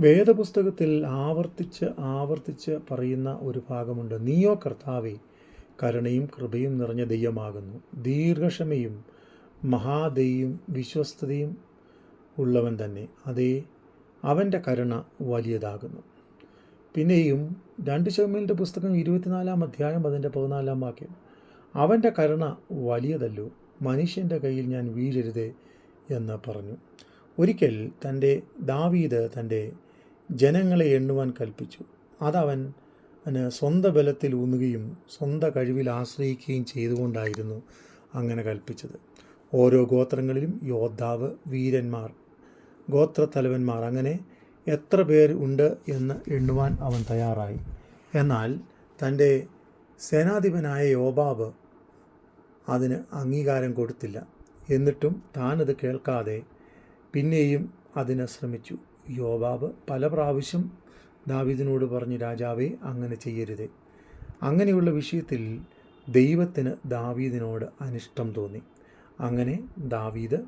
വേദപുസ്തകത്തിൽ ആവർത്തിച്ച് ആവർത്തിച്ച് പറയുന്ന ഒരു ഭാഗമുണ്ട്. നീയോ കർത്താവേ കരുണയും കൃപയും നിറഞ്ഞ ദൈവമാകുന്നു. ദീർഘക്ഷമയും മഹാദയും വിശ്വസ്തതയും ഉള്ളവൻ തന്നെ. അതേ അവന്റെ കരുണ വലിയതാകുന്നു. പിന്നെയും രണ്ട് ശമിലിന്റെ പുസ്തകം ഇരുപത്തിനാലാം അധ്യായം അതിന്റെ പതിനാലാം വാക്യം. അവന്റെ കരുണ വലിയതല്ലോ. മനുഷ്യന്റെ കയ്യിൽ ഞാൻ വീഴരുതേ എന്ന് പറഞ്ഞു. ഒരിക്കൽ തന്റെ ദാവീദ് തന്റെ ജനങ്ങളെ എണ്ണുവാൻ കൽപ്പിച്ചു. അതവൻ സ്വന്തം ബലത്തിൽ ഊന്നുകയും സ്വന്തം കഴിവിൽ ആശ്രയിക്കുകയും ചെയ്തുകൊണ്ടായിരുന്നു അങ്ങനെ കൽപ്പിച്ചത്. ഓരോ ഗോത്രങ്ങളിലും യോദ്ധാവ് വീരന്മാർ ഗോത്രത്തലവന്മാർ അങ്ങനെ എത്ര പേർ ഉണ്ട് എന്ന് എണ്ണുവാൻ അവൻ തയ്യാറായി. എന്നാൽ തന്റെ സേനാധിപനായ യോബാബ് അതിന് അംഗീകാരം കൊടുത്തില്ല. എന്നിട്ടും താനത് കേൾക്കാതെ പിന്നെയും അതിന് ശ്രമിച്ചു. യോബാബ് പല പ്രാവശ്യം ദാവീദിനോട് പറഞ്ഞു രാജാവേ അങ്ങനെ ചെയ്യരുത്. അങ്ങനെയുള്ള വിഷയത്തിൽ ദൈവത്തിന് ദാവീദിനോട് അനിഷ്ടം തോന്നി. അങ്ങനെ ദാവീദ്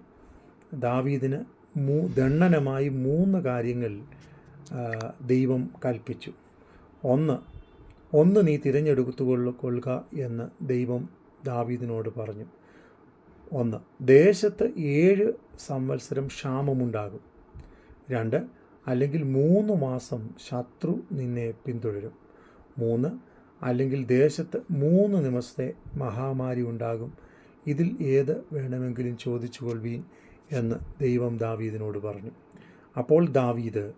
ദാവീദിന് മൂ ദണ്ഡനമായി മൂന്ന് കാര്യങ്ങൾ ദൈവം കൽപ്പിച്ചു. ഒന്ന് ഒന്ന് നീ തിരഞ്ഞെടുത്തുകൊള്ളു കൊള്ളുക എന്ന് ദൈവം ദാവീദിനോട് പറഞ്ഞു. ഒന്ന് ദേശത്ത് ഏഴ് സംവത്സരം ക്ഷാമമുണ്ടാകും. രണ്ട് അല്ലെങ്കിൽ മൂന്ന് മാസം ശത്രു നിന്നെ പിന്തുടരും. മൂന്ന് അല്ലെങ്കിൽ ദേശത്ത് മൂന്ന് നിമിഷത്തെ മഹാമാരി ഉണ്ടാകും. ഇതിൽ ഏത് വേണമെങ്കിലും ചോദിച്ചു കൊള്ളുവീൻ എന്ന് ദൈവം ദാവീദിനോട് പറഞ്ഞു. അപ്പോൾ ദാവീദ്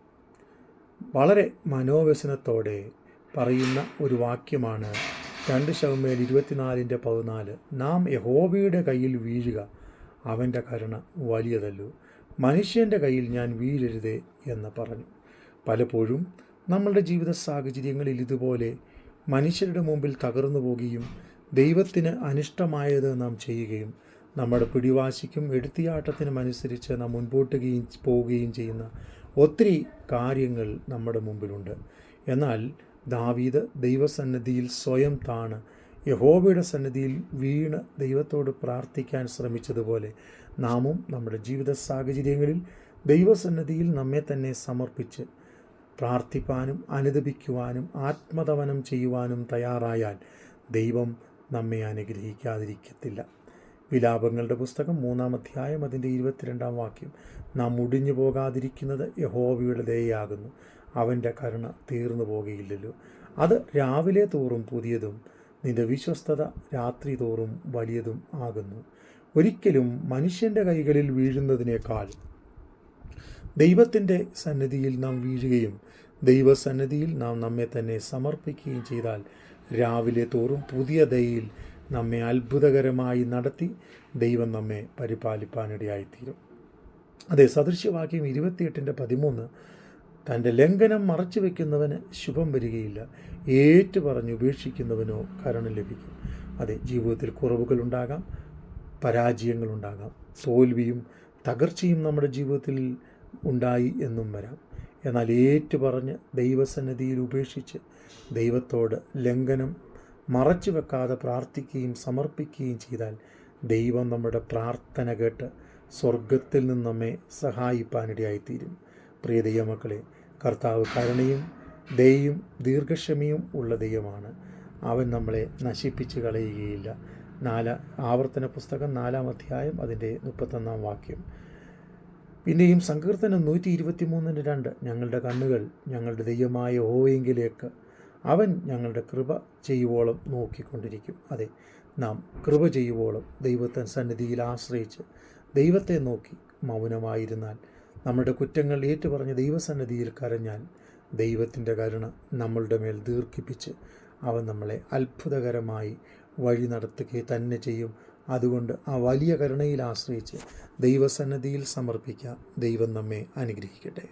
വളരെ മനോവ്യസനത്തോടെ പറയുന്ന ഒരു വാക്യമാണ് രണ്ട് ശവമേൽ ഇരുപത്തിനാലിന്റെ പതിനാല്. നാം യഹോവയുടെ കയ്യിൽ വീഴുക അവന്റെ കരുണ വലിയതല്ലോ. മനുഷ്യന്റെ കയ്യിൽ ഞാൻ വീഴരുതേ എന്ന് പറഞ്ഞു. പലപ്പോഴും നമ്മളുടെ ജീവിത സാഹചര്യങ്ങളിൽ ഇതുപോലെ മനുഷ്യരുടെ മുമ്പിൽ തകർന്നു പോകുകയും ദൈവത്തിന് അനിഷ്ടമായത് നാം ചെയ്യുകയും നമ്മുടെ പിടിവാശിക്കും എടുത്തിയാട്ടത്തിനും അനുസരിച്ച് നാം മുൻപോട്ട് പോവുകയും ചെയ്യുന്ന ഒത്തിരി കാര്യങ്ങൾ നമ്മുടെ മുമ്പിലുണ്ട്. എന്നാൽ ദാവീദ് ദൈവസന്നിധിയിൽ സ്വയം താണ്. യഹോബയുടെ സന്നിധിയിൽ വീണ് ദൈവത്തോട് പ്രാർത്ഥിക്കാൻ ശ്രമിച്ചതുപോലെ നാമും നമ്മുടെ ജീവിത സാഹചര്യങ്ങളിൽ ദൈവസന്നിധിയിൽ നമ്മെ തന്നെ സമർപ്പിച്ച് പ്രാർത്ഥിപ്പാനും അനുദപിക്കുവാനും ആത്മദവനം ചെയ്യുവാനും തയ്യാറായാൽ ദൈവം നമ്മെ അനുഗ്രഹിക്കാതിരിക്കത്തില്ല. വിലാപങ്ങളുടെ പുസ്തകം മൂന്നാം അധ്യായം അതിന്റെ ഇരുപത്തിരണ്ടാം വാക്യം. നാം മുടിഞ്ഞു പോകാതിരിക്കുന്നത് യഹോവയുടെ ദയയാകുന്നു. അവന്റെ കരുണ തീർന്നു പോകുകയില്ലല്ലോ അത് രാവിലെ തോറും പുതിയതും നിന്റെ വിശ്വസ്തത രാത്രി തോറും വലിയതും ആകുന്നു. ഒരിക്കലും മനുഷ്യന്റെ കൈകളിൽ വീഴുന്നതിനേക്കാൾ ദൈവത്തിന്റെ സന്നിധിയിൽ നാം വീഴുകയും ദൈവസന്നിധിയിൽ നാം നമ്മെ തന്നെ സമർപ്പിക്കുകയും ചെയ്താൽ രാവിലെ തോറും പുതിയ ദയയിൽ നമ്മെ അത്ഭുതകരമായി നടത്തി ദൈവം നമ്മെ പരിപാലിപ്പാനിടയായിത്തീരും. അതെ സദൃശ്യവാക്യം ഇരുപത്തിയെട്ടിന്റെ പതിമൂന്ന് തന്റെ ലംഘനം മറച്ചു വയ്ക്കുന്നവന് ശുഭം വരികയില്ല. ഏറ്റു പറഞ്ഞ് ഉപേക്ഷിക്കുന്നവനോ കരണം ലഭിക്കും. അതെ ജീവിതത്തിൽ കുറവുകളുണ്ടാകാം പരാജയങ്ങളുണ്ടാകാം തോൽവിയും തകർച്ചയും നമ്മുടെ ജീവിതത്തിൽ ഉണ്ടായി എന്നും വരാം. എന്നാൽ ഏറ്റു പറഞ്ഞ് ദൈവസന്നിധിയിൽ ഉപേക്ഷിച്ച് ദൈവത്തോട് ലംഘനം മറച്ചു വെക്കാതെ പ്രാർത്ഥിക്കുകയും സമർപ്പിക്കുകയും ചെയ്താൽ ദൈവം നമ്മുടെ പ്രാർത്ഥന കേട്ട് സ്വർഗത്തിൽ നിന്ന് നമ്മെ സഹായിപ്പാനിടയായിത്തീരും. പ്രിയ ദൈവമക്കളെ കർത്താവ് കരുണയും ദയയും ദീർഘക്ഷമയും ഉള്ള ദൈവമാണ്. അവൻ നമ്മളെ നശിപ്പിച്ച് കളയുകയില്ല. നാല ആവർത്തന പുസ്തകം നാലാം അധ്യായം അതിന്റെ മുപ്പത്തൊന്നാം വാക്യം. പിന്നെയും സങ്കീർത്തനം നൂറ്റി ഇരുപത്തി മൂന്നിന് രണ്ട് ഞങ്ങളുടെ കണ്ണുകൾ ഞങ്ങളുടെ ദൈവമായ ഓയെങ്കിലേക്ക് അവൻ ഞങ്ങളുടെ കൃപ ചെയ്യുവോളം നോക്കിക്കൊണ്ടിരിക്കും. അതെ നാം കൃപ ചെയ്യുവോളം ദൈവത്തെ സന്നിധിയിൽ ആശ്രയിച്ച് ദൈവത്തെ നോക്കി മൗനമായിരുന്നാൽ നമ്മുടെ കുറ്റങ്ങൾ ഏറ്റുപറഞ്ഞ് ദൈവസന്നിധിയിൽ കരഞ്ഞാൽ ദൈവത്തിന്റെ കരുണ നമ്മളുടെ മേൽ ദീർഘിപ്പിച്ച് അവൻ നമ്മളെ അത്ഭുതകരമായി വഴി നടത്തുകയും തന്നെ ചെയ്യും. അതുകൊണ്ട് ആ വലിയ കരുണയിൽ ആശ്രയിച്ച് ദൈവസന്നിധിയിൽ സമർപ്പിക്കുക ദൈവം നമ്മെ അനുഗ്രഹിക്കട്ടെ.